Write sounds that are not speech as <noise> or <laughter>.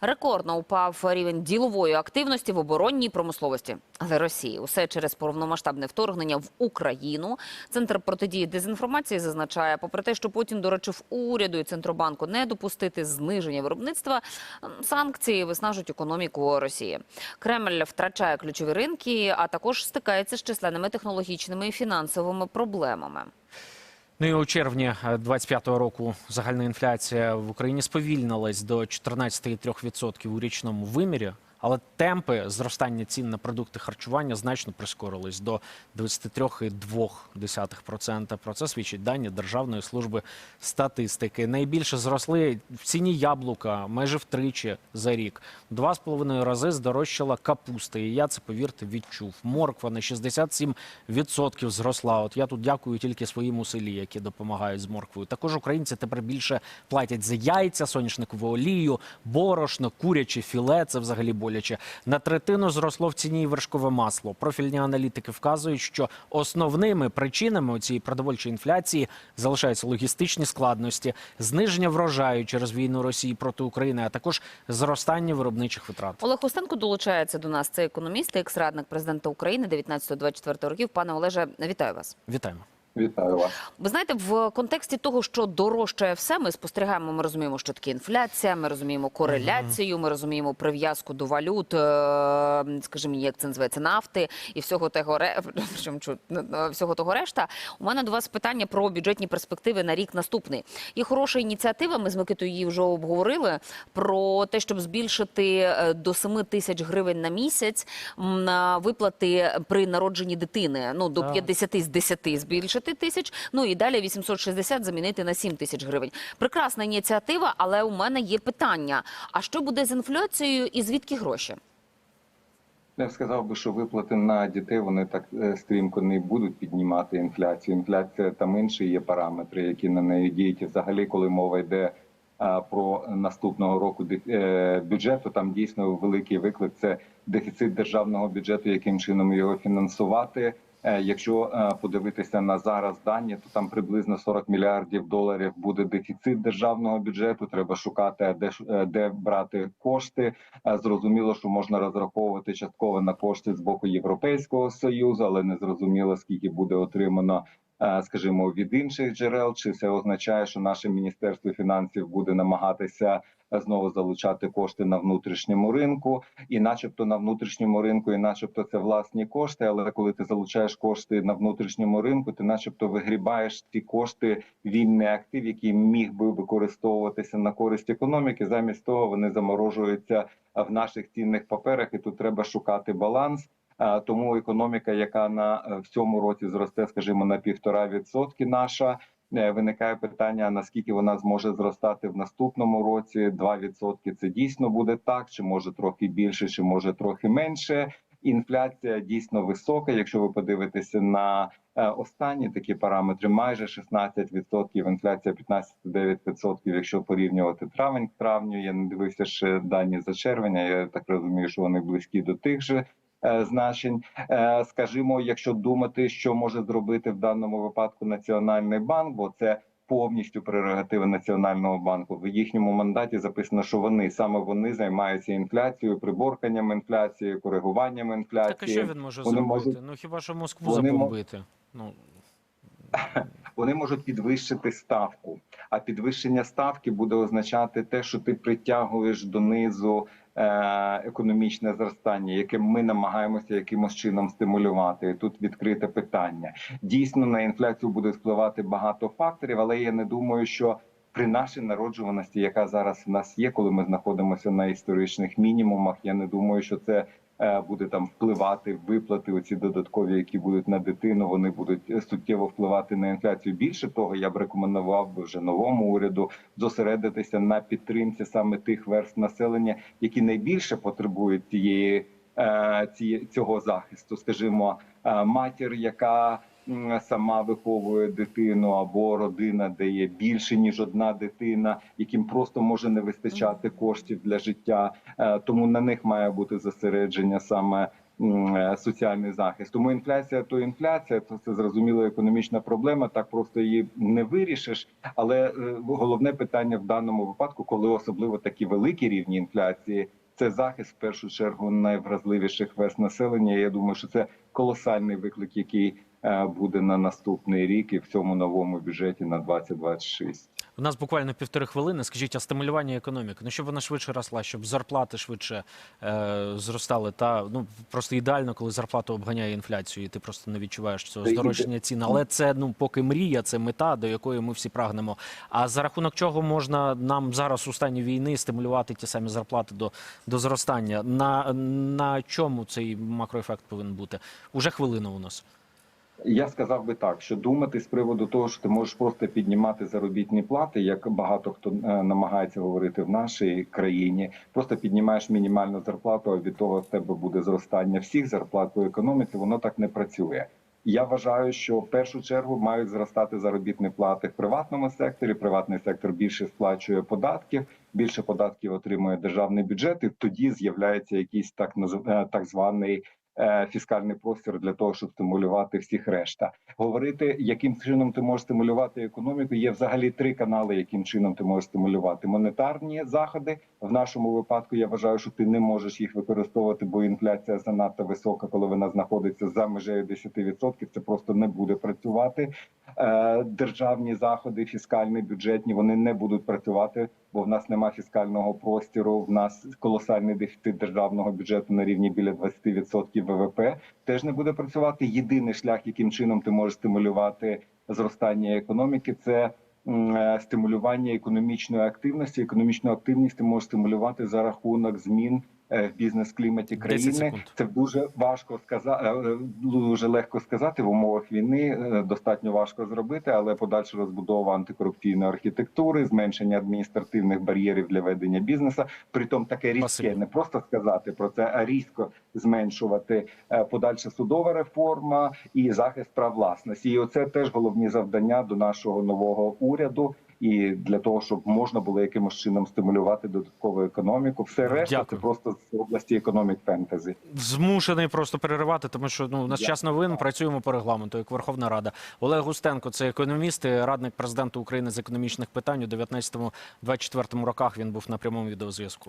Рекордно упав рівень ділової активності в оборонній промисловості. Але Росії усе через повномасштабне вторгнення в Україну. Центр протидії дезінформації зазначає, попри те, що Путін доручив уряду і центробанку не допустити зниження виробництва, санкції виснажують економіку Росії. Кремль втрачає ключові ринки, а також стикається з численними технологічними і фінансовими проблемами. Ну і у червні 25-го року загальна інфляція в Україні сповільнилась до 14,3% у річному вимірі, але темпи зростання цін на продукти харчування значно прискорились до 23,2%. Про це свідчать дані Державної служби статистики. Найбільше зросли в ціні яблука майже втричі за рік. Два з половиною рази здорожчала капуста. І я це, повірте, відчув. Морква на 67% зросла. От я тут дякую тільки своїм селі, які допомагають з морквою. Також українці тепер більше платять за яйця, соняшникову олію, борошно, куряче філе. Це взагалі боляче. На третину зросло в ціні і вершкове масло. Профільні аналітики вказують, що основними причинами цієї продовольчої інфляції залишаються логістичні складності, зниження врожаю через війну Росії проти України, а також зростання виробничих витрат. Олег Устенко долучається до нас. Це економіст, і екс-радник президента України 19-24 років. Пане Олеже, вітаю вас. Вітаємо. Вітаю вас. Ви знаєте, в контексті того, що дорожчає все, ми спостерігаємо. Ми розуміємо, що таке інфляція. Ми розуміємо кореляцію. Ми розуміємо прив'язку до валют, е, скажімо, як це називається, нафти і всього того причому, <laughs> е, всього того решта. У мене до вас питання про бюджетні перспективи на рік наступний. Є хороша ініціатива. Ми з Микитою її вже обговорили про те, щоб збільшити е, до 7 тисяч гривень на місяць на виплати при народженні дитини. Ну до Так. 50 з 10 збільшити тисяч. Ну і далі 860 замінити на 7 тисяч гривень. Прекрасна ініціатива, але у мене є питання: а що буде з інфляцією і звідки гроші? Я сказав би, що виплати на дітей вони так е, стрімко не будуть піднімати інфляцію. Інфляція там інші є параметри, які на неї діють. Взагалі, коли мова йде про наступного року е, бюджету, там дійсно великий виклик це дефіцит державного бюджету, яким чином його фінансувати. Е, Якщо е, подивитися на зараз дані, то там приблизно 40 мільярдів доларів буде дефіцит державного бюджету. Треба шукати, де е, де брати кошти. Зрозуміло, що можна розраховувати частково на кошти з боку Європейського союзу, але не зрозуміло скільки буде отримано, скажімо, від інших джерел. Чи це означає, що наше міністерство фінансів буде намагатися е, знову залучати кошти на внутрішньому ринку, і, начебто, на внутрішньому ринку, і начебто, це власні кошти. Але коли ти залучаєш кошти на внутрішньому ринку, ти, начебто, вигрібаєш ці кошти вільний актив, який міг би використовуватися на користь економіки. Замість того вони заморожуються в наших цінних паперах, і тут треба шукати баланс. Тому економіка, яка на е, в цьому році зросте, скажімо, на півтора відсотки, наша е, виникає питання: наскільки вона зможе зростати в наступному році? 2% це дійсно буде так, чи може трохи більше, чи може трохи менше. Інфляція дійсно висока. Якщо ви подивитеся на е, останні такі параметри, майже 16%, інфляція 15,9%, якщо порівнювати травень к травню. Я не дивився ще дані за червень. Я так розумію, що вони близькі до тих же. Е, Значень, Е, скажімо, якщо думати, що може зробити в даному випадку Національний банк, бо це повністю прерогатива Національного банку. В їхньому мандаті записано, що вони саме вони займаються інфляцією, приборканням інфляції, коригуванням інфляції. Так а що він може Вони зробити? можуть- Ну хіба що Москву вони забомбити? Ну вони можуть підвищити ставку. А підвищення ставки буде означати те, що ти притягуєш донизу е, економічне зростання, яке ми намагаємося якимось чином стимулювати. Тут відкрите питання. Дійсно, на інфляцію буде впливати багато факторів, але я не думаю, що. При нашій народжуваності, яка зараз в нас є, коли ми знаходимося на історичних мінімумах, я не думаю, що це буде там впливати виплати. Оці додаткові, які будуть на дитину, вони будуть е, суттєво впливати на інфляцію. Більше того, я б рекомендував би вже новому уряду зосередитися на підтримці саме тих верств населення, які найбільше потребують цієї е, цього захисту. Скажімо, е, матір, яка сама виховує дитину, або родина, де є більше ніж одна дитина, яким просто може не вистачати коштів для життя. Е, Тому на них має бути зосередження саме е, соціальний захист. Тому інфляція то інфляція, то це зрозуміло економічна проблема. Так просто її не вирішиш. Але е, головне питання в даному випадку, коли особливо такі великі рівні інфляції, це захист в першу чергу найвразливіших верст населення. Я думаю, що це колосальний виклик, який буде на наступний рік і в цьому новому бюджеті на 2026. У нас буквально півтори хвилини. Скажіть, а стимулювання економіки? Ну щоб вона швидше росла, щоб зарплати швидше е, зростали. Та ну просто ідеально, коли зарплата обганяє інфляцію, і ти просто не відчуваєш цього здорожчання цін. Але це ну поки мрія, це мета, до якої ми всі прагнемо. А за рахунок чого можна нам зараз у стані війни стимулювати ті самі зарплати до, до зростання? На, на чому цей макроефект повинен бути? Уже хвилина у нас. Я сказав би так, що думати з приводу того, що ти можеш просто піднімати заробітні плати, як багато хто е, намагається говорити в нашій країні. Просто піднімаєш мінімальну зарплату, а від того в тебе буде зростання всіх зарплат по економіці. Воно так не працює. Я вважаю, що в першу чергу мають зростати заробітні плати в приватному секторі. Приватний сектор більше сплачує податків, більше податків отримує державний бюджет, і тоді з'являється якийсь так е, так званий фіскальний простір для того, щоб стимулювати всіх решта. Говорити, яким чином ти можеш стимулювати економіку, є взагалі три канали, яким чином ти можеш стимулювати монетарні заходи. В нашому випадку я вважаю, що ти не можеш їх використовувати, бо інфляція занадто висока, коли вона знаходиться за межею 10%. Це просто не буде працювати. Е, Державні заходи, фіскальні, бюджетні, вони не будуть працювати, бо в нас немає фіскального простіру. В нас колосальний дефіцит державного бюджету на рівні біля 20% ВВП. Теж не буде працювати. Єдиний шлях, яким чином ти можеш стимулювати зростання економіки, це е, стимулювання економічної активності. Економічну активність ти можеш стимулювати за рахунок змін в бізнес-кліматі країни. Це дуже важко сказати, дуже легко сказати в умовах війни. е, Достатньо важко зробити, але подальша розбудова антикорупційної архітектури, зменшення адміністративних бар'єрів для ведення бізнесу. Притом таке різке, не просто сказати про це, а різко зменшувати е, подальша судова реформа і захист прав власності. І оце теж головні завдання до нашого нового уряду. І для того, щоб можна було якимось чином стимулювати додаткову економіку, все решта Дякую. це просто з області економік фентезі. Змушений просто переривати, тому що ну у нас Я- час новин. Працюємо по регламенту, як Верховна Рада. Олег Густенко, це економіст, і радник президента України з економічних питань у 19-24 роках. Він був на прямому відеозв'язку.